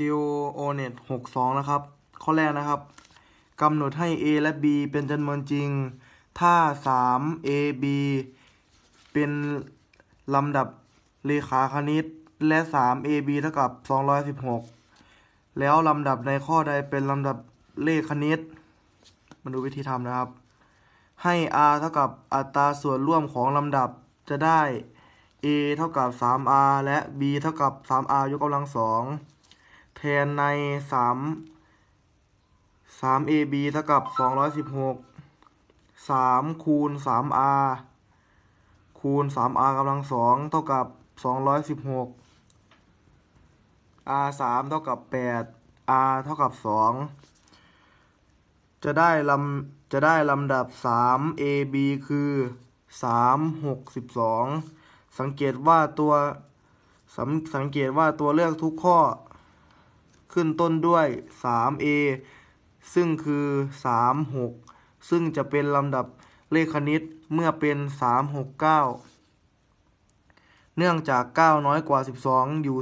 ติโอโอเน็ตหกสองนะครับ ข้อแรกนะครับกำหนดให้ a และ b เป็นจำนวนจริง ถ้า 3 a b เป็นลำดับเลขาคณิต และ 3 a b เท่ากับ 216 แล้วลำดับในข้อใดเป็นลำดับเลขคณิต มาดูวิธีทำนะครับ ให้ r เท่ากับอัตราส่วนร่วมของลำดับจะได้ a เท่ากับ 3r และ b เท่ากับ 3r ยกกำลังสอง แทนใน3 3ab เท่ากับ216 3คูณ 3r คูณ 3r กำลังสองเท่ากับ216 r 3เท่ากับ8 r เท่ากับ2จะได้ลำจะได้ลำดับ 3 ab คือ 3 62สังเกตว่าตัวสังสังเกตว่าตัวเลือกทุกข้อ ขึ้นต้นด้วย 3a ซึ่งคือ 36 ซึ่งจะเป็นลำดับเลขคณิตเมื่อเป็น 369 เนื่องจาก 9 น้อยกว่า 12 อยู่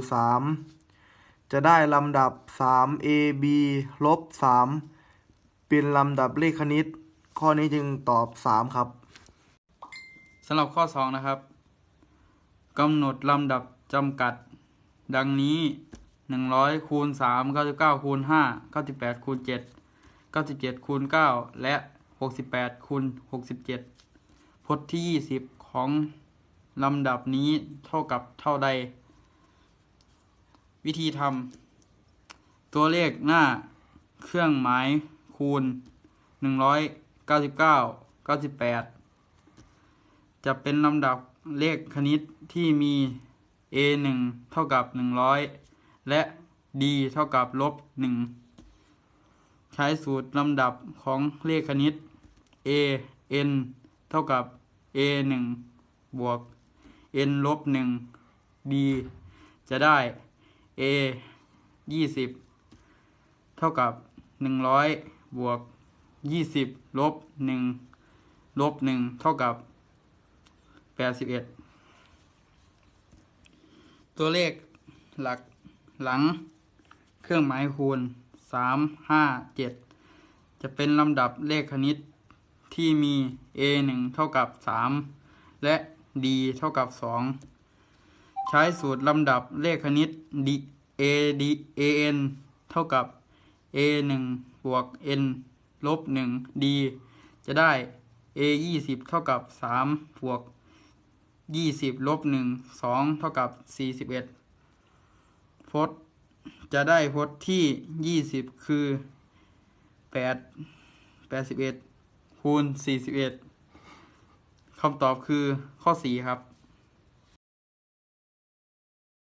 3 จะได้ลำดับ 3ab ลบ 3 เป็นลำดับเลขคณิต ข้อนี้จึงตอบ 3 ครับสำหรับข้อ 2 นะครับกำหนดลำดับจำกัด ดังนี้ หนึ่งร้อยคูณสามเก้าสิบเก้าคูณห้าเก้าสิบแปดคูณเจ็ดเก้าสิบเจ็ดคูณเก้าและหกสิบแปดคูณหกสิบเจ็ดพจน์ที่ยี่สิบของลำดับนี้เท่ากับเท่าใด วิธีทำตัวเลขหน้าเครื่องหมายคูณหนึ่งร้อยเก้าสิบเก้าเก้าสิบแปดจะเป็นลำดับเลขคณิตที่มี a 1เท่ากับ 100 และ d เท่ากับลบ1ใช้สูตรลำดับของเลขคณิต a n เท่ากับ a 1บวก n ลบ1 d จะได้ a 20 เท่ากับ 100 บวก 20 ลบ 1 ลบ 1 เท่ากับ 81 ตัวเลขหลัก หลังเครื่องหมายคูณ 3 5 7 จะเป็นลำดับเลขคณิตที่มี a 1เท่ากับ 3 และ d เท่ากับ 2 ใช้สูตรลำดับเลขคณิต d a d a n เท่ากับ a 1บวก n ลบ 1 d จะได้ a 20เท่ากับ 3 บวก 20 ลบ 1 2 เท่ากับ 41 พจน์จะได้พจน์ที่20คือ8 81คูณ41คำตอบคือข้อ4ครับ